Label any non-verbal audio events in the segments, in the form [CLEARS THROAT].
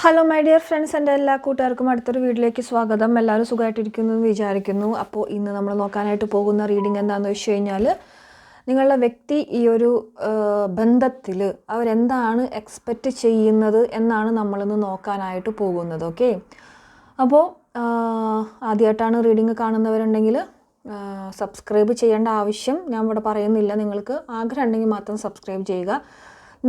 Hello my dear friends എന്റെ എല്ലാ കൂട്ടുകാർക്കും അടുത്തൊരു വീട്ടിലേക്ക് സ്വാഗതം. എല്ലാവരും സുഖമായിട്ടിരിക്കുന്നു എന്ന് വിചാരിക്കുന്നു. അപ്പോൾ ഇന്ന് നമ്മൾ നോക്കാനായിട്ട് പോകുന്ന റീഡിംഗ് എന്താണെന്ന് വെച്ച് കഴിഞ്ഞാൽ നിങ്ങളുടെ വ്യക്തി ഈ ഒരു ബന്ധത്തിൽ അവരെന്താണ് എക്സ്പെക്റ്റ് ചെയ്യുന്നത് എന്നാണ് നമ്മളിന്ന് നോക്കാനായിട്ട് പോകുന്നത്. ഓക്കെ അപ്പോൾ ആദ്യമായിട്ടാണ് റീഡിംഗ് കാണുന്നവരുണ്ടെങ്കിൽ സബ്സ്ക്രൈബ് ചെയ്യേണ്ട ആവശ്യം ഞാൻ ഇവിടെ പറയുന്നില്ല. നിങ്ങൾക്ക് ആഗ്രഹം ഉണ്ടെങ്കിൽ മാത്രം സബ്സ്ക്രൈബ് ചെയ്യുക.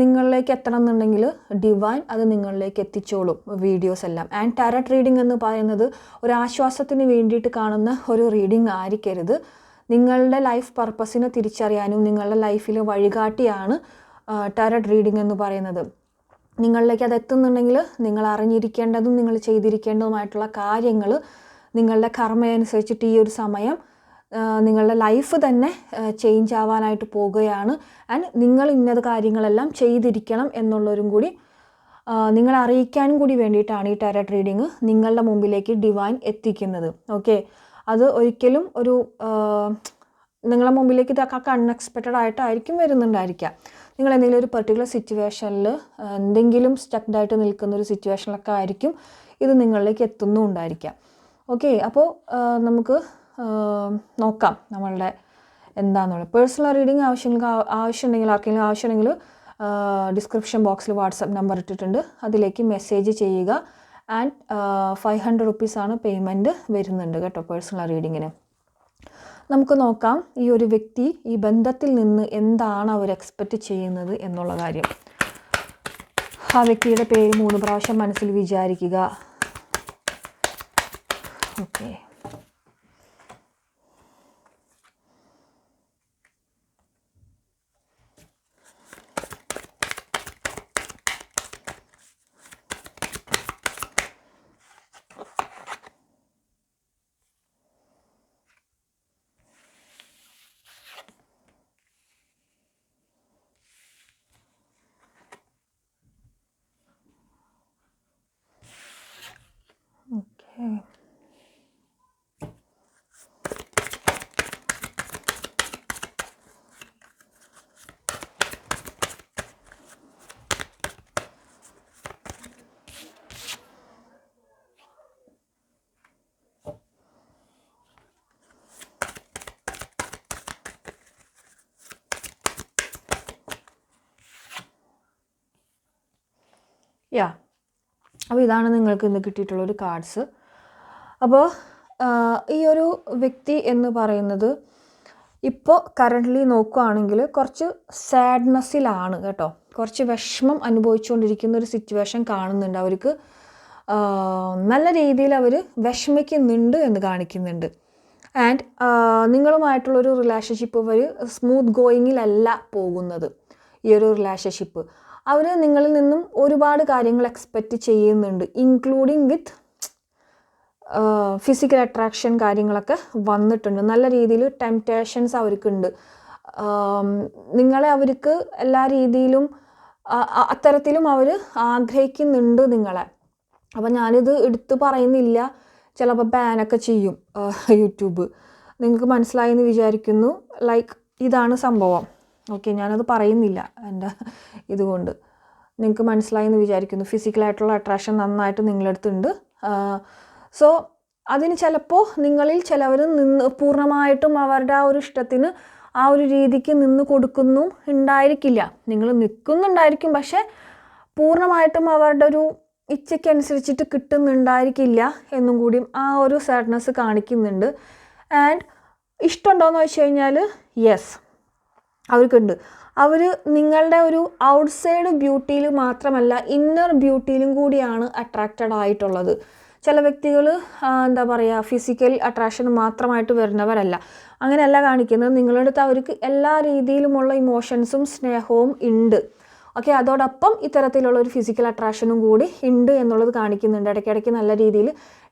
നിങ്ങളിലേക്ക് എത്തണം എന്നുണ്ടെങ്കിൽ ഡിവൈൻ അത് നിങ്ങളിലേക്ക് എത്തിച്ചോളും വീഡിയോസ് എല്ലാം. ആൻഡ് ടാരറ്റ് റീഡിംഗ് എന്ന് പറയുന്നത് ഒരു ആശ്വാസത്തിന് വേണ്ടിയിട്ട് കാണുന്ന ഒരു റീഡിംഗ് ആയിരിക്കരുത്. നിങ്ങളുടെ ലൈഫ് പർപ്പസിനെ തിരിച്ചറിയാനും നിങ്ങളുടെ ലൈഫിൽ വഴികാട്ടിയാണ് ടാരറ്റ് റീഡിംഗ് എന്ന് പറയുന്നത്. നിങ്ങളിലേക്ക് അത് എത്തുന്നുണ്ടെങ്കിൽ നിങ്ങൾ അറിഞ്ഞിരിക്കേണ്ടതും നിങ്ങൾ ചെയ്തിരിക്കേണ്ടതുമായിട്ടുള്ള കാര്യങ്ങൾ നിങ്ങളുടെ കർമ്മയനുസരിച്ചിട്ട് ഈ ഒരു സമയം നിങ്ങളുടെ ലൈഫ് തന്നെ ചേഞ്ച് ആവാനായിട്ട് പോകുകയാണ്. ആൻഡ് നിങ്ങൾ ഇന്നത് കാര്യങ്ങളെല്ലാം ചെയ്തിരിക്കണം എന്നുള്ളവരും കൂടി നിങ്ങളെ അറിയിക്കാനും കൂടി വേണ്ടിയിട്ടാണ് ഈ ടാരറ്റ് റീഡിങ് നിങ്ങളുടെ മുമ്പിലേക്ക് ഡിവൈൻ എത്തിക്കുന്നത്. ഓക്കെ അത് ഒരിക്കലും ഒരു നിങ്ങളുടെ മുമ്പിലേക്ക് ഇതൊക്കെ അൺഎക്സ്പെക്റ്റഡ് ആയിട്ടായിരിക്കും വരുന്നുണ്ടായിരിക്കുക നിങ്ങൾ എന്തെങ്കിലും ഒരു പെർട്ടിക്കുലർ സിറ്റുവേഷനിൽ എന്തെങ്കിലും സ്റ്റക്ഡ് ആയിട്ട് നിൽക്കുന്ന ഒരു സിറ്റുവേഷനിലൊക്കെ ആയിരിക്കും ഇത് നിങ്ങളിലേക്ക് എത്തുന്നുണ്ടായിരിക്കാം. ഓക്കെ അപ്പോൾ നമുക്ക് നോക്കാം നമ്മളുടെ എന്താണെന്നുള്ളത് പേഴ്സണൽ റീഡിങ് ആവശ്യങ്ങൾക്ക് ആവശ്യമുണ്ടെങ്കിൽ ആർക്കെങ്കിലും ആവശ്യമുണ്ടെങ്കിൽ ഡിസ്ക്രിപ്ഷൻ ബോക്സിൽ വാട്സപ്പ് നമ്പർ ഇട്ടിട്ടുണ്ട്. അതിലേക്ക് മെസ്സേജ് ചെയ്യുക. ആൻഡ് ഫൈവ് ഹൺഡ്രഡ് റുപ്പീസാണ് പേയ്മെന്റ് വരുന്നുണ്ട് കേട്ടോ പേഴ്സണൽ റീഡിങ്ങിന് നമുക്ക് നോക്കാം ഈ ഒരു വ്യക്തി ഈ ബന്ധത്തിൽ നിന്ന് എന്താണ് അവർ എക്സ്പെക്റ്റ് ചെയ്യുന്നത് എന്നുള്ള കാര്യം. ആ വ്യക്തിയുടെ പേര് മൂന്ന് പ്രാവശ്യം മനസ്സിൽ വിചാരിക്കുക. ഓക്കെ യാ അപ്പോൾ ഇതാണ് നിങ്ങൾക്ക് ഇന്ന് കിട്ടിയിട്ടുള്ളൊരു കാർഡ്സ് അപ്പോൾ ഈ ഒരു വ്യക്തി എന്ന് പറയുന്നത് ഇപ്പോൾ കറന്റ്ലി നോക്കുകയാണെങ്കിൽ കുറച്ച് സാഡ്നെസ്സിലാണ് കേട്ടോ. കുറച്ച് വിഷമം അനുഭവിച്ചുകൊണ്ടിരിക്കുന്ന ഒരു സിറ്റുവേഷൻ കാണുന്നുണ്ട്. അവർക്ക് നല്ല രീതിയിൽ അവർ വിഷമിക്കുന്നുണ്ട് എന്ന് കാണിക്കുന്നുണ്ട്. ആൻഡ് നിങ്ങളുമായിട്ടുള്ളൊരു റിലേഷൻഷിപ്പ് അവർ സ്മൂത്ത് ഗോയിങ്ങിലല്ല പോകുന്നത്. ഈ ഒരു റിലേഷൻഷിപ്പ് അവർ നിങ്ങളിൽ നിന്നും ഒരുപാട് കാര്യങ്ങൾ എക്സ്പെക്റ്റ് ചെയ്യുന്നുണ്ട് ഇൻക്ലൂഡിങ് വിത്ത് ഫിസിക്കൽ അട്രാക്ഷൻ കാര്യങ്ങളൊക്കെ വന്നിട്ടുണ്ട്. നല്ല രീതിയിൽ ടെംപ്റ്റേഷൻസ് അവർക്കുണ്ട്. നിങ്ങളെ അവർക്ക് എല്ലാ രീതിയിലും അത്തരത്തിലും അവർ ആഗ്രഹിക്കുന്നുണ്ട് നിങ്ങളെ. അപ്പം ഞാനിത് എടുത്തു പറയുന്നില്ല. ചിലപ്പോൾ ബാനൊക്കെ ചെയ്യും യൂട്യൂബ്. നിങ്ങൾക്ക് മനസ്സിലായെന്ന് വിചാരിക്കുന്നു. ലൈക്ക് ഇതാണ് സംഭവം. ഓക്കെ ഞാനത് പറയുന്നില്ല എന്റെ ഇതുകൊണ്ട്. നിങ്ങൾക്ക് മനസ്സിലായി എന്ന് വിചാരിക്കുന്നു. ഫിസിക്കലായിട്ടുള്ള അട്രാക്ഷൻ നന്നായിട്ട് നിങ്ങളടുത്തുണ്ട് സോ അതിന് ചിലപ്പോൾ നിങ്ങളിൽ ചിലവർ നിന്ന് പൂർണമായിട്ടും അവരുടെ ആ ഒരു ഇഷ്ടത്തിന് ആ ഒരു രീതിക്ക് നിന്ന് കൊടുക്കുന്നു ഉണ്ടായിരിക്കില്ല. നിങ്ങൾ നിൽക്കുന്നുണ്ടായിരിക്കും പക്ഷേ പൂർണമായിട്ടും അവരുടെ ഒരു ഇച്ഛയ്ക്കനുസരിച്ചിട്ട് കിട്ടുന്നുണ്ടായിരിക്കില്ല എന്നും കൂടിയും ആ ഒരു സാഡ്നെസ് കാണിക്കുന്നുണ്ട്. ആൻഡ് ഇഷ്ടമുണ്ടോയെന്ന് വെച്ച് കഴിഞ്ഞാൽ യെസ് അവർക്കുണ്ട്. അവർ നിങ്ങളുടെ ഒരു ഔട്ട്സൈഡ് ബ്യൂട്ടിയിൽ മാത്രമല്ല ഇന്നർ ബ്യൂട്ടിയിലും കൂടിയാണ് അട്രാക്റ്റഡ് ആയിട്ടുള്ളത്. ചില വ്യക്തികൾ എന്താ പറയുക ഫിസിക്കൽ അട്രാക്ഷൻ മാത്രമായിട്ട് വരുന്നവരല്ല. അങ്ങനെയല്ല കാണിക്കുന്നത്. നിങ്ങളുടെ അടുത്ത് അവർക്ക് എല്ലാ രീതിയിലുമുള്ള ഇമോഷൻസും സ്നേഹവും ഉണ്ട്. ഓക്കെ അതോടൊപ്പം ഇത്തരത്തിലുള്ള ഒരു ഫിസിക്കൽ അട്രാക്ഷനും കൂടി ഉണ്ട് എന്നുള്ളത് കാണിക്കുന്നുണ്ട്. ഇടയ്ക്കിടയ്ക്ക് നല്ല രീതിയിൽ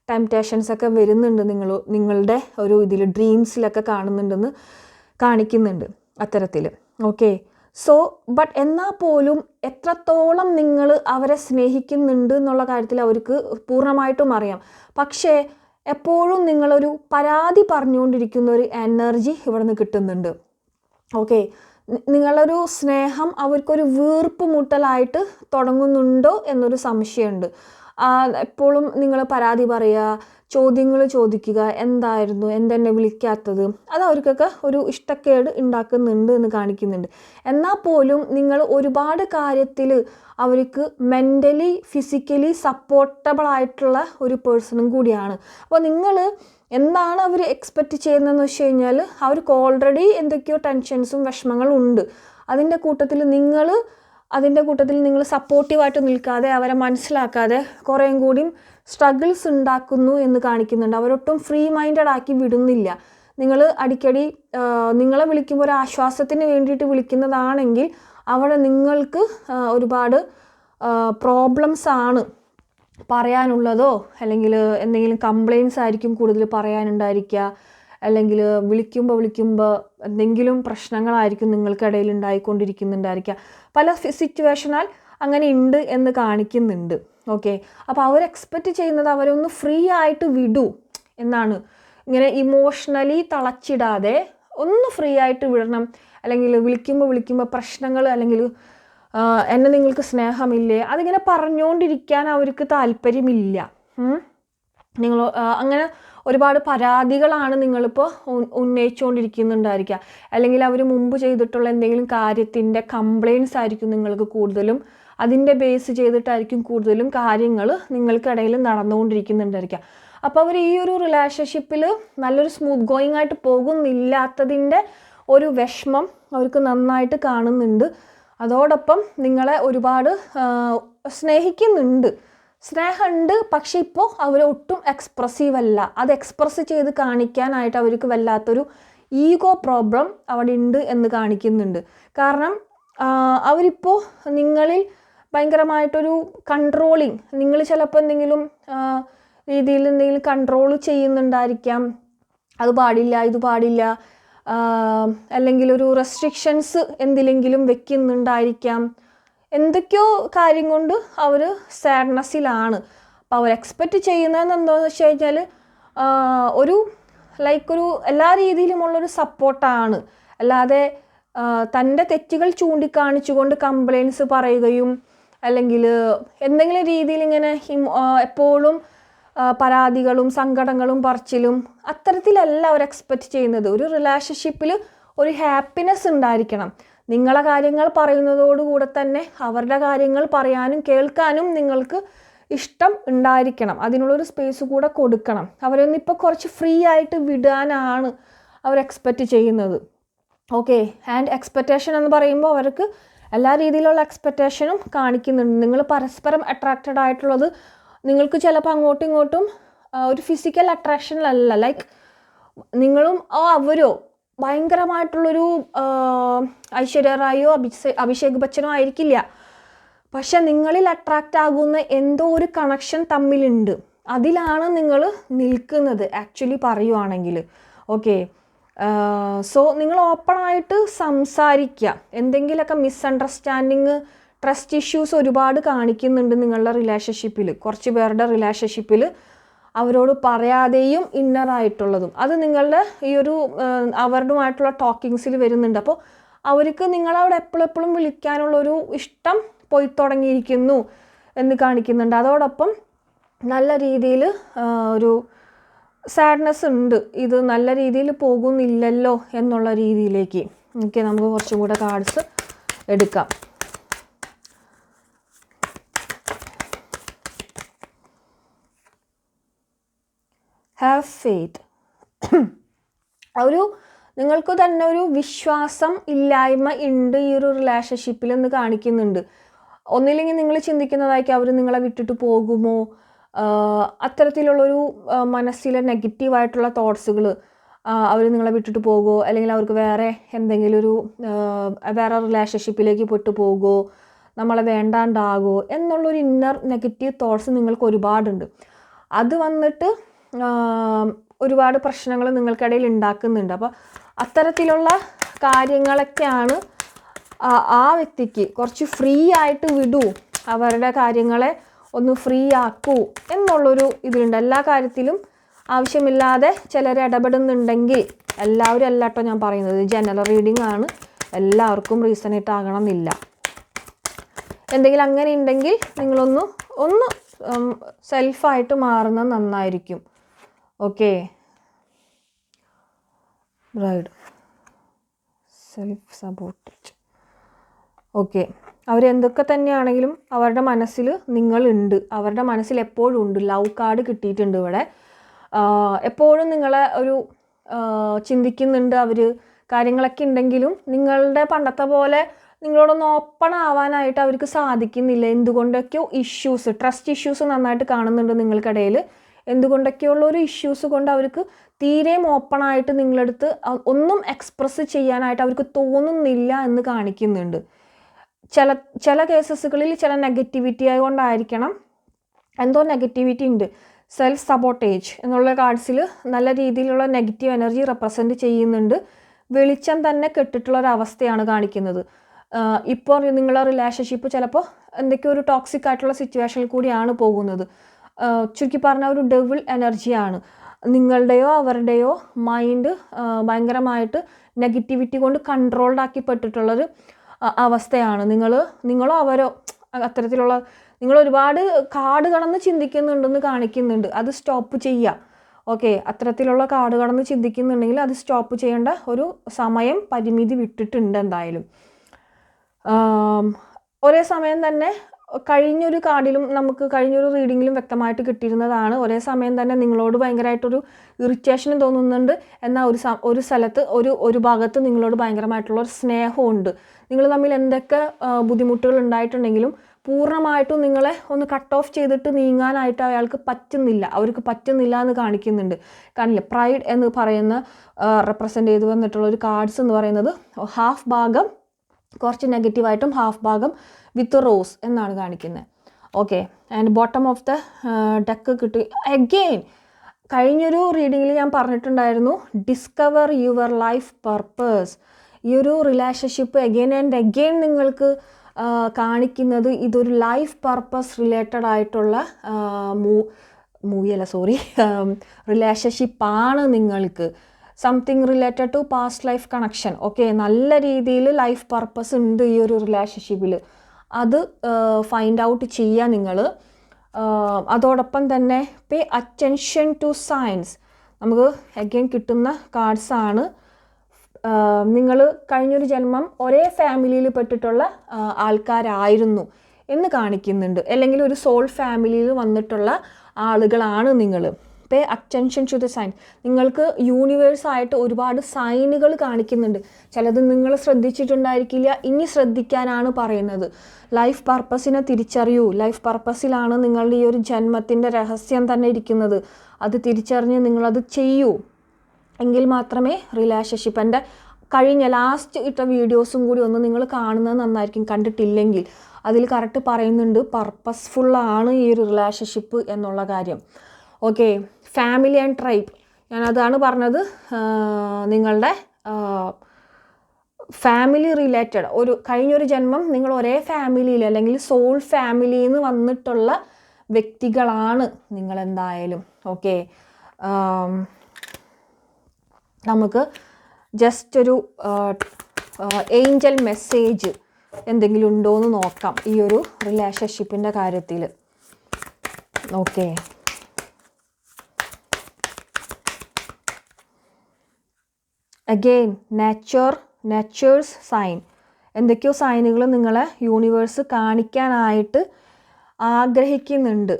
ടെംപ്റ്റേഷൻസ് ഒക്കെ വരുന്നുണ്ട് നിങ്ങൾ നിങ്ങളുടെ ഒരു ഇതിൽ ഡ്രീംസിലൊക്കെ കാണുന്നുണ്ടെന്ന് കാണിക്കുന്നുണ്ട്. അത്തരത്തിൽ ഓക്കെ സോ ബട്ട് എന്നാൽ പോലും എത്രത്തോളം നിങ്ങൾ അവരെ സ്നേഹിക്കുന്നുണ്ട് എന്നുള്ള കാര്യത്തിൽ അവർക്ക് പൂർണമായിട്ടും അറിയാം. പക്ഷേ എപ്പോഴും നിങ്ങളൊരു പരാതി പറഞ്ഞുകൊണ്ടിരിക്കുന്ന ഒരു എനർജി ഇവിടെ നിന്ന് കിട്ടുന്നുണ്ട് ഓക്കെ നിങ്ങളൊരു സ്നേഹം അവർക്കൊരു വീർപ്പ് മുട്ടലായിട്ട് തുടങ്ങുന്നുണ്ടോ എന്നൊരു സംശയമുണ്ട്. എപ്പോഴും നിങ്ങൾ പരാതി പറയുക ചോദ്യങ്ങൾ ചോദിക്കുക എന്തായിരുന്നു എന്തെന്നെ വിളിക്കാത്തത് അത് അവർക്കൊക്കെ ഒരു ഇഷ്ടക്കേട് ഉണ്ടാക്കുന്നുണ്ട് എന്ന് കാണിക്കുന്നുണ്ട്. എന്നാൽ പോലും നിങ്ങൾ ഒരുപാട് കാര്യത്തിൽ അവർക്ക് മെന്റലി ഫിസിക്കലി സപ്പോർട്ടബിൾ ആയിട്ടുള്ള ഒരു പേഴ്സണും കൂടിയാണ്. അപ്പോൾ നിങ്ങൾ എന്താണ് അവർ എക്സ്പെക്റ്റ് ചെയ്യുന്നതെന്ന് വെച്ച് കഴിഞ്ഞാൽ അവർക്ക് ഓൾറെഡി എന്തൊക്കെയോ ടെൻഷൻസും വിഷമങ്ങളും ഉണ്ട്. അതിന്റെ കൂട്ടത്തിൽ നിങ്ങൾ അതിന്റെ കൂട്ടത്തിൽ നിങ്ങൾ സപ്പോർട്ടീവായിട്ട് നിൽക്കാതെ അവരെ മനസ്സിലാക്കാതെ കുറേയും കൂടിയും സ്ട്രഗിൾസ് ഉണ്ടാക്കുന്നു എന്ന് കാണിക്കുന്നുണ്ട്. അവരൊട്ടും ഫ്രീ മൈൻഡഡ് ആക്കി വിടുന്നില്ല. നിങ്ങൾ അടിക്കടി നിങ്ങളെ വിളിക്കുമ്പോൾ ഒരു ആശ്വാസത്തിന് വേണ്ടിയിട്ട് വിളിക്കുന്നതാണെങ്കിൽ അവിടെ നിങ്ങൾക്ക് ഒരുപാട് പ്രോബ്ലംസ് ആണ് പറയാനുള്ളതോ അല്ലെങ്കിൽ എന്തെങ്കിലും കംപ്ലയിൻസ് ആയിരിക്കും കൂടുതൽ പറയാനുണ്ടായിരിക്കുക. അല്ലെങ്കിൽ വിളിക്കുമ്പോൾ വിളിക്കുമ്പോൾ എന്തെങ്കിലും പ്രശ്നങ്ങളായിരിക്കും നിങ്ങൾക്കിടയിൽ ഉണ്ടായിക്കൊണ്ടിരിക്കുന്നുണ്ടായിരിക്കുക പല സിറ്റുവേഷനാൽ അങ്ങനെ ഉണ്ട് എന്ന് കാണിക്കുന്നുണ്ട്. ഓക്കെ അപ്പോൾ അവർ എക്സ്പെക്റ്റ് ചെയ്യുന്നത് അവരൊന്ന് ഫ്രീ ആയിട്ട് വിടൂ എന്നാണ്. ഇങ്ങനെ ഇമോഷണലി തളച്ചിടാതെ ഒന്ന് ഫ്രീ ആയിട്ട് വിടണം. അല്ലെങ്കിൽ വിളിക്കുമ്പോൾ വിളിക്കുമ്പോൾ പ്രശ്നങ്ങൾ അല്ലെങ്കിൽ എന്നെ നിങ്ങൾക്ക് സ്നേഹമില്ലേ? അതിങ്ങനെ പറഞ്ഞുകൊണ്ടിരിക്കാൻ അവർക്ക് താല്പര്യമില്ല. നിങ്ങൾ അങ്ങനെ ഒരുപാട് പരാതികളാണ് നിങ്ങളിപ്പോൾ ഉന്നയിച്ചുകൊണ്ടിരിക്കുന്നുണ്ടായിരിക്കുക അല്ലെങ്കിൽ അവർ മുമ്പ് ചെയ്തിട്ടുള്ള എന്തെങ്കിലും കാര്യത്തിന്റെ കംപ്ലയിൻസ് ആയിരിക്കും നിങ്ങൾക്ക് കൂടുതലും അതിന്റെ ബേസ് ചെയ്തിട്ടായിരിക്കും കൂടുതലും കാര്യങ്ങൾ നിങ്ങൾക്കിടയിൽ നടന്നുകൊണ്ടിരിക്കുന്നുണ്ടായിരിക്കുക അപ്പോൾ അവർ ഈ ഒരു റിലേഷൻഷിപ്പിൽ നല്ലൊരു സ്മൂത്ത് ഗോയിങ് ആയിട്ട് പോകുന്നില്ലാത്തതിന്റെ ഒരു വിഷമം അവർക്ക് നന്നായിട്ട് കാണുന്നുണ്ട്. അതോടൊപ്പം നിങ്ങളെ ഒരുപാട് സ്നേഹിക്കുന്നുണ്ട്. സ്നേഹമുണ്ട് പക്ഷെ ഇപ്പോൾ അവർ ഒട്ടും എക്സ്പ്രസീവ് അല്ല. അത് എക്സ്പ്രസ് ചെയ്ത് കാണിക്കാനായിട്ട് അവർക്ക് വല്ലാത്തൊരു ഈഗോ പ്രോബ്ലം അവിടെ ഉണ്ട് എന്ന് കാണിക്കുന്നുണ്ട്. കാരണം അവരിപ്പോൾ നിങ്ങളിൽ ഭയങ്കരമായിട്ടൊരു കൺട്രോളിങ് നിങ്ങൾ ചിലപ്പോൾ എന്തെങ്കിലും രീതിയിൽ എന്തെങ്കിലും കൺട്രോൾ ചെയ്യുന്നുണ്ടായിരിക്കാം. അത് പാടില്ല ഇത് പാടില്ല അല്ലെങ്കിൽ ഒരു റെസ്ട്രിക്ഷൻസ് എന്തിലെങ്കിലും വെക്കുന്നുണ്ടായിരിക്കാം. എന്തൊക്കെയോ കാര്യം കൊണ്ട് അവർ സാഡ്നെസ്സിലാണ്. അപ്പോൾ അവർ എക്സ്പെക്റ്റ് ചെയ്യുന്നത് എന്താണെന്ന് വെച്ച് കഴിഞ്ഞാൽ ഒരു ലൈക്ക് ഒരു എല്ലാ രീതിയിലുമുള്ളൊരു സപ്പോർട്ടാണ് അല്ലാതെ തന്റെ തെറ്റുകൾ ചൂണ്ടിക്കാണിച്ചുകൊണ്ട് കംപ്ലയിൻസ് പറയുകയും അല്ലെങ്കിൽ എന്തെങ്കിലും രീതിയിൽ ഇങ്ങനെ എപ്പോഴും പരാതികളും സങ്കടങ്ങളും പറച്ചിലും അത്തരത്തിലല്ല അവർ എക്സ്പെക്റ്റ് ചെയ്യുന്നത്. ഒരു റിലേഷൻഷിപ്പിൽ ഒരു ഹാപ്പിനെസ് ഉണ്ടായിരിക്കണം. നിങ്ങളെ കാര്യങ്ങൾ പറയുന്നതോടുകൂടെ തന്നെ അവരുടെ കാര്യങ്ങൾ പറയാനും കേൾക്കാനും നിങ്ങൾക്ക് ഇഷ്ടം ഉണ്ടായിരിക്കണം. അതിനുള്ളൊരു സ്പേസ് കൂടെ കൊടുക്കണം. അവരൊന്നിപ്പോൾ കുറച്ച് ഫ്രീ ആയിട്ട് വിടാനാണ് അവർ എക്സ്പെക്റ്റ് ചെയ്യുന്നത്. ഓക്കെ ആൻഡ് എക്സ്പെക്റ്റേഷൻ എന്ന് പറയുമ്പോൾ അവർക്ക് എല്ലാ രീതിയിലുള്ള എക്സ്പെക്റ്റേഷനും കാണിക്കുന്നുണ്ട്. നിങ്ങൾ പരസ്പരം അട്രാക്റ്റഡ് ആയിട്ടുള്ളത് നിങ്ങൾക്ക് ചിലപ്പോൾ അങ്ങോട്ടും ഇങ്ങോട്ടും ഒരു ഫിസിക്കൽ അട്രാക്ഷനിലല്ല ലൈക്ക് നിങ്ങളും അവരോ ഭയങ്കരമായിട്ടുള്ളൊരു ഐശ്വര്യ റായോ അഭിഷേ അഭിഷേക് ബച്ചനോ ആയിരിക്കില്ല. പക്ഷെ നിങ്ങളിൽ അട്രാക്റ്റ് ആകുന്ന എന്തോ ഒരു കണക്ഷൻ തമ്മിലുണ്ട്. അതിലാണ് നിങ്ങൾ നിൽക്കുന്നത് ആക്ച്വലി പറയുവാണെങ്കിൽ. ഓക്കെ സോ നിങ്ങൾ ഓപ്പണായിട്ട് സംസാരിക്കുക. എന്തെങ്കിലുമൊക്കെ മിസ്അണ്ടർസ്റ്റാൻഡിങ് ട്രസ്റ്റ് ഇഷ്യൂസ് ഒരുപാട് കാണിക്കുന്നുണ്ട് നിങ്ങളുടെ റിലേഷൻഷിപ്പിൽ കുറച്ച് പേരുടെ റിലേഷൻഷിപ്പിൽ അവരോട് പറയാതെയും ഇന്നറായിട്ടുള്ളതും അത് നിങ്ങളുടെ ഈ ഒരു അവരുമായിട്ടുള്ള ടോക്കിങ്സിൽ വരുന്നുണ്ട്. അപ്പോൾ അവർക്ക് നിങ്ങളവിടെ എപ്പോഴും എപ്പോഴും വിളിക്കാനുള്ളൊരു ഇഷ്ടം പോയി തുടങ്ങിയിരിക്കുന്നു എന്ന് കാണിക്കുന്നുണ്ട്. അതോടൊപ്പം നല്ല രീതിയിൽ ഒരു സാഡ്നെസ് ഉണ്ട്. ഇത് നല്ല രീതിയിൽ പോകുന്നില്ലല്ലോ എന്നുള്ള രീതിയിലേക്ക്. ഓക്കെ നമുക്ക് കുറച്ചും കൂടെ കാർഡ്സ് എടുക്കാം. ഹാവ് ഫെയ്ത്ത് [CLEARS THROAT] ഒരു നിങ്ങൾക്ക് തന്നെ ഒരു വിശ്വാസം ഇല്ലായ്മ ഉണ്ട് ഈ ഒരു റിലേഷൻഷിപ്പിൽ എന്ന് കാണിക്കുന്നുണ്ട്. ഒന്നില്ലെങ്കിൽ നിങ്ങൾ ചിന്തിക്കുന്നതായിരിക്കും അവർ നിങ്ങളെ വിട്ടിട്ട് പോകുമോ? അത്തരത്തിലുള്ളൊരു മനസ്സിലെ നെഗറ്റീവായിട്ടുള്ള തോട്ട്സുകൾ അവർ നിങ്ങളെ വിട്ടിട്ട് പോകുമോ? അല്ലെങ്കിൽ അവർക്ക് വേറെ എന്തെങ്കിലും ഒരു വേറെ റിലേഷൻഷിപ്പിലേക്ക് പെട്ടു പോകുമോ? നമ്മളെ വേണ്ടാണ്ടാകുമോ? എന്നുള്ളൊരു ഇന്നർ നെഗറ്റീവ് തോട്ട്സ് നിങ്ങൾക്ക് ഒരുപാടുണ്ട്. അത് വന്നിട്ട് ഒരുപാട് പ്രശ്നങ്ങൾ നിങ്ങൾക്കിടയിൽ ഉണ്ടാക്കുന്നുണ്ട്. അപ്പോൾ അത്തരത്തിലുള്ള കാര്യങ്ങളൊക്കെയാണ് ആ- വ്യക്തിക്ക് കുറച്ച് ഫ്രീ ആയിട്ട് വിടൂ. അവരുടെ കാര്യങ്ങളെ ഒന്ന് ഫ്രീ ആക്കൂ എന്നുള്ളൊരു ഇതിലുണ്ട്. എല്ലാ കാര്യത്തിലും ആവശ്യമില്ലാതെ ചിലർ ഇടപെടുന്നുണ്ടെങ്കിൽ എല്ലാവരും അല്ല കേട്ടോ ഞാൻ പറയുന്നത്. ജനറൽ റീഡിംഗ് ആണ്. എല്ലാവർക്കും റീസണേറ്റ് ആകണമെന്നില്ല എന്തെങ്കിലും അങ്ങനെ ഉണ്ടെങ്കിൽ നിങ്ങളൊന്ന് ഒന്ന് സെൽഫായിട്ട് മാറുന്നത് നന്നായിരിക്കും. Okay. Bride self supported okay അവരെന്തൊക്കെ തന്നെയാണെങ്കിലും അവരുടെ മനസ്സിൽ നിങ്ങളുണ്ട്. അവരുടെ മനസ്സിൽ എപ്പോഴും ഉണ്ട് ലവ് കാർഡ് കിട്ടിയിട്ടുണ്ട് ഇവിടെ. എപ്പോഴും നിങ്ങളെ ഒരു ചിന്തിക്കുന്നുണ്ട് അവർ കാര്യങ്ങളൊക്കെ ഉണ്ടെങ്കിലും നിങ്ങളുടെ പണ്ടത്തെ പോലെ നിങ്ങളോടൊന്ന് ഓപ്പൺ ആവാനായിട്ട് അവർക്ക് സാധിക്കുന്നില്ല. എന്തുകൊണ്ടൊക്കെയോ ഇഷ്യൂസ് ട്രസ്റ്റ് ഇഷ്യൂസ് നന്നായിട്ട് കാണുന്നുണ്ട് നിങ്ങൾക്കിടയിൽ എന്തുകൊണ്ടൊക്കെയുള്ള ഒരു ഇഷ്യൂസ് കൊണ്ട് അവർക്ക് തീരെയും ഓപ്പണായിട്ട് നിങ്ങളടുത്ത് ഒന്നും എക്സ്പ്രസ് ചെയ്യാനായിട്ട് അവർക്ക് തോന്നുന്നില്ല എന്ന് കാണിക്കുന്നുണ്ട്. ചില ചില കേസസുകളിൽ ചില നെഗറ്റിവിറ്റി ആയതുകൊണ്ടായിരിക്കണം എന്തോ നെഗറ്റിവിറ്റി ഉണ്ട്. സെൽഫ് സപ്പോർട്ടേജ് എന്നുള്ള കാർഡ്സിൽ നല്ല രീതിയിലുള്ള നെഗറ്റീവ് എനർജി റെപ്രസെന്റ് ചെയ്യുന്നുണ്ട്. വെളിച്ചം തന്നെ കെട്ടിട്ടുള്ള ഒരു അവസ്ഥയാണ് കാണിക്കുന്നത് ഇപ്പോൾ നിങ്ങളുടെ റിലേഷൻഷിപ്പ് ചിലപ്പോൾ എന്തൊക്കെയോ ഒരു ടോക്സിക് ആയിട്ടുള്ള സിറ്റുവേഷനിൽ കൂടിയാണ് പോകുന്നത്. ചുരുക്കി പറഞ്ഞ ഒരു ഡെവിൾ എനർജിയാണ് നിങ്ങളുടെയോ അവരുടെയോ മൈൻഡ് ഭയങ്കരമായിട്ട് നെഗറ്റിവിറ്റി കൊണ്ട് കൺട്രോൾഡ് ആക്കിപ്പെട്ടിട്ടുള്ളൊരു അവസ്ഥയാണ്. നിങ്ങൾ നിങ്ങളോ അവരോ അത്തരത്തിലുള്ള നിങ്ങൾ ഒരുപാട് കാട് കടന്ന് ചിന്തിക്കുന്നുണ്ടെന്ന് കാണിക്കുന്നുണ്ട്. അത് സ്റ്റോപ്പ് ചെയ്യുക ഓക്കെ അത്തരത്തിലുള്ള കാട് കടന്ന് ചിന്തിക്കുന്നുണ്ടെങ്കിൽ അത് സ്റ്റോപ്പ് ചെയ്യേണ്ട ഒരു സമയം പരിമിതി വിട്ടിട്ടുണ്ട് എന്തായാലും. ഒരേ സമയം തന്നെ കഴിഞ്ഞൊരു കാർഡിലും നമുക്ക് കഴിഞ്ഞൊരു റീഡിങ്ങിലും വ്യക്തമായിട്ട് കിട്ടിയിരുന്നതാണ്. ഒരേ സമയം തന്നെ നിങ്ങളോട് ഭയങ്കരമായിട്ടൊരു ഇറിറ്റേഷനും തോന്നുന്നുണ്ട്. എന്നാൽ ഒരു ഒരു സ്ഥലത്ത് ഒരു ഒരു ഭാഗത്ത് നിങ്ങളോട് ഭയങ്കരമായിട്ടുള്ള ഒരു സ്നേഹമുണ്ട് നിങ്ങൾ തമ്മിൽ എന്തൊക്കെ ബുദ്ധിമുട്ടുകൾ ഉണ്ടായിട്ടുണ്ടെങ്കിലും പൂർണമായിട്ടും നിങ്ങളെ ഒന്ന് കട്ട് ഓഫ് ചെയ്തിട്ട് നീങ്ങാനായിട്ട് അയാൾക്ക് പറ്റുന്നില്ല. അവർക്ക് പറ്റുന്നില്ല എന്ന് കാണിക്കുന്നുണ്ട്. കാണില്ല. പ്രൈഡ് എന്ന് പറയുന്ന റെപ്രസെന്റ് ചെയ്ത് വന്നിട്ടുള്ള ഒരു കാർഡ്സ് എന്ന് പറയുന്നത് ഹാഫ് ഭാഗം കുറച്ച് നെഗറ്റീവായിട്ടും ഹാഫ് ഭാഗം വിത്ത് റോസ് എന്നാണ് കാണിക്കുന്നത്. Okay and bottom of the deck കിട്ടി. അഗെയിൻ കഴിഞ്ഞൊരു റീഡിങ്ങിൽ ഞാൻ പറഞ്ഞിട്ടുണ്ടായിരുന്നു ഡിസ്കവർ യുവർ ലൈഫ് പർപ്പസ് ഈ ഒരു റിലേഷൻഷിപ്പ് അഗെയിൻ ആൻഡ് അഗെയിൻ നിങ്ങൾക്ക് കാണിക്കുന്നത് ഇതൊരു ലൈഫ് പർപ്പസ് റിലേറ്റഡ് ആയിട്ടുള്ള മൂ മൂവി അല്ല സോറി റിലേഷൻഷിപ്പാണ് നിങ്ങൾക്ക്. Something related to past life connection okay നല്ല രീതിയിൽ ലൈഫ് പർപ്പസ് ഉണ്ട് ഈ ഒരു റിലേഷൻഷിപ്പിൽ അത് ഫൈൻഡ് ഔട്ട് ചെയ്യുക നിങ്ങൾ അതോടൊപ്പം തന്നെ പേ അറ്റൻഷൻ ടു സയൻസ് നമുക്ക് അഗൈൻ കിട്ടുന്ന കാർഡ്സാണ് നിങ്ങൾ കഴിഞ്ഞൊരു ജന്മം ഒരേ ഫാമിലിയിൽ പെട്ടിട്ടുള്ള ആൾക്കാരായിരുന്നു എന്ന് കാണിക്കുന്നുണ്ട്. അല്ലെങ്കിൽ ഒരു സോൾ ഫാമിലിയിൽ വന്നിട്ടുള്ള ആളുകളാണ് നിങ്ങൾ pay attention to the sign നിങ്ങൾക്ക് യൂണിവേഴ്സായിട്ട് ഒരുപാട് സൈനുകൾ കാണിക്കുന്നുണ്ട്. ചിലത് നിങ്ങൾ ശ്രദ്ധിച്ചിട്ടുണ്ടായിരിക്കില്ല ഇനി ശ്രദ്ധിക്കാനാണ് പറയുന്നത്. ലൈഫ് പർപ്പസിനെ തിരിച്ചറിയൂ. ലൈഫ് പർപ്പസിലാണ് നിങ്ങളുടെ ഈ ഒരു ജന്മത്തിന്റെ രഹസ്യം തന്നെ ഇരിക്കുന്നത്. അത് തിരിച്ചറിഞ്ഞ് നിങ്ങളത് ചെയ്യൂ. എങ്കിൽ മാത്രമേ റിലേഷൻഷിപ്പ് എന്റെ കഴിഞ്ഞ ലാസ്റ്റ് ഇട്ട വീഡിയോസും കൂടി ഒന്ന് നിങ്ങൾ കാണുന്നത് നന്നായിരിക്കും. കണ്ടിട്ടില്ലെങ്കിൽ അതിൽ കറക്റ്റ് പറയുന്നുണ്ട് പർപ്പസ്ഫുള്ളാണ് ഈ ഒരു റിലേഷൻഷിപ്പ് എന്നുള്ള കാര്യം. ഓക്കെ ഫാമിലി ആൻഡ് ട്രൈബ് അതാണ് പറഞ്ഞത് നിങ്ങളുടെ ഫാമിലി റിലേറ്റഡ് ഒരു കഴിഞ്ഞൊരു ജന്മം നിങ്ങൾ ഒരേ ഫാമിലിയിൽ അല്ലെങ്കിൽ സോൾ ഫാമിലിയിൽ നിന്ന് വന്നിട്ടുള്ള വ്യക്തികളാണ് നിങ്ങൾ എന്തായാലും ഓക്കെ നമുക്ക് ജസ്റ്റ് ഒരു ഏഞ്ചൽ മെസ്സേജ് എന്തെങ്കിലും ഉണ്ടോ എന്ന് നോക്കാം ഈ ഒരു റിലേഷൻഷിപ്പിന്റെ കാര്യത്തിൽ okay again nature nature's sign എന്തൊക്കെയോ സൈനുകൾ നിങ്ങളെ യൂണിവേഴ്സ് കാണിക്കാനായിട്ട് ആഗ്രഹിക്കുന്നുണ്ട്.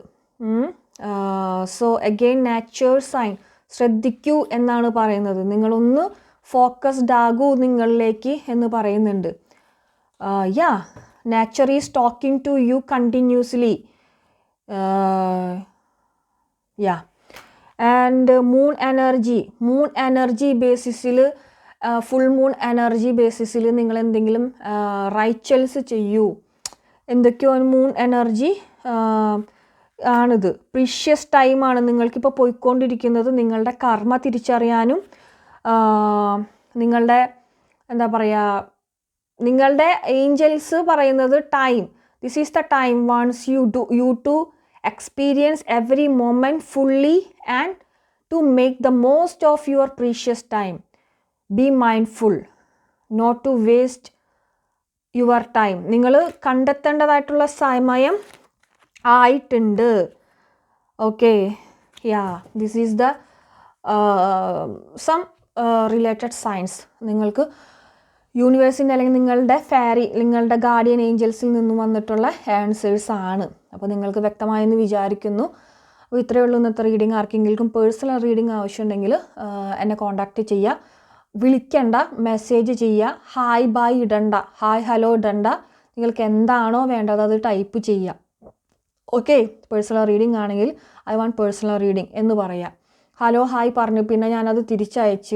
സോ അഗെയിൻ നാച്ചേഴ്സ് സൈൻ ശ്രദ്ധിക്കൂ എന്നാണ് പറയുന്നത്. നിങ്ങളൊന്ന് ഫോക്കസ്ഡ് ആകൂ നിങ്ങളിലേക്ക് എന്ന് പറയുന്നുണ്ട്. Yeah nature is talking to you continuously yeah and moon energy moon energy ബേസിസിൽ full moon energy ബേസിസിൽ നിങ്ങൾ എന്തെങ്കിലും റൈച്ചൽസ് ചെയ്യൂ. എന്തൊക്കെയോ മൂൺ എനർജി ആണിത്. പ്രീഷ്യസ് ടൈമാണ് നിങ്ങൾക്കിപ്പോൾ പോയിക്കൊണ്ടിരിക്കുന്നത്. നിങ്ങളുടെ കർമ്മ തിരിച്ചറിയാനും നിങ്ങളുടെ എന്താ പറയുക നിങ്ങളുടെ ഏഞ്ചൽസ് പറയുന്നത് time this is the time wants you to you to experience every moment fully and to make the most of your precious time be mindful not to waste your time നിങ്ങൾ കണ്ടെത്തേണ്ടതായിട്ടുള്ള സമയം ആയിട്ടുണ്ട്. Okay yeah this is the some related science നിങ്ങൾക്ക് യൂണിവേഴ്സിന്റെ അല്ലെങ്കിൽ നിങ്ങളുടെ ഫാരി നിങ്ങളുടെ guardian ഏഞ്ചൽസിൽ നിന്നും വന്നിട്ടുള്ള ആൻസേഴ്സ് ആണ്. അപ്പോൾ നിങ്ങൾക്ക് വ്യക്തമായെന്ന് വിചാരിക്കുന്നു. അപ്പോൾ ഇത്രയേ ഉള്ളൂ ഇന്നത്തെ റീഡിങ് ആർക്കെങ്കിലും പേഴ്സണൽ റീഡിങ് ആവശ്യമുണ്ടെങ്കിൽ എന്നെ കോൺടാക്റ്റ് ചെയ്യുക. വിളിക്കണ്ട മെസ്സേജ് ചെയ്യുക. ഹായ് ബായ് ഇടണ്ട. ഹായ് ഹലോ ഇടണ്ട. നിങ്ങൾക്ക് എന്താണോ വേണ്ടത് അത് ടൈപ്പ് ചെയ്യുക. ഓക്കെ പേഴ്സണൽ റീഡിംഗ് ആണെങ്കിൽ ഐ വാണ്ട് പേഴ്സണൽ റീഡിംഗ് എന്ന് പറയാം. ഹലോ ഹായ് പറഞ്ഞു പിന്നെ ഞാനത് തിരിച്ചയച്ച്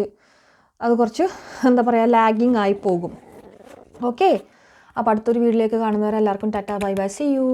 അത് കുറച്ച് എന്താ പറയുക ലാഗിങ് ആയി പോകും. ഓക്കെ അപ്പോൾ അടുത്തൊരു വീഡിയോയിലേക്ക് കാണുന്നവരെല്ലാവർക്കും tata bye bye see you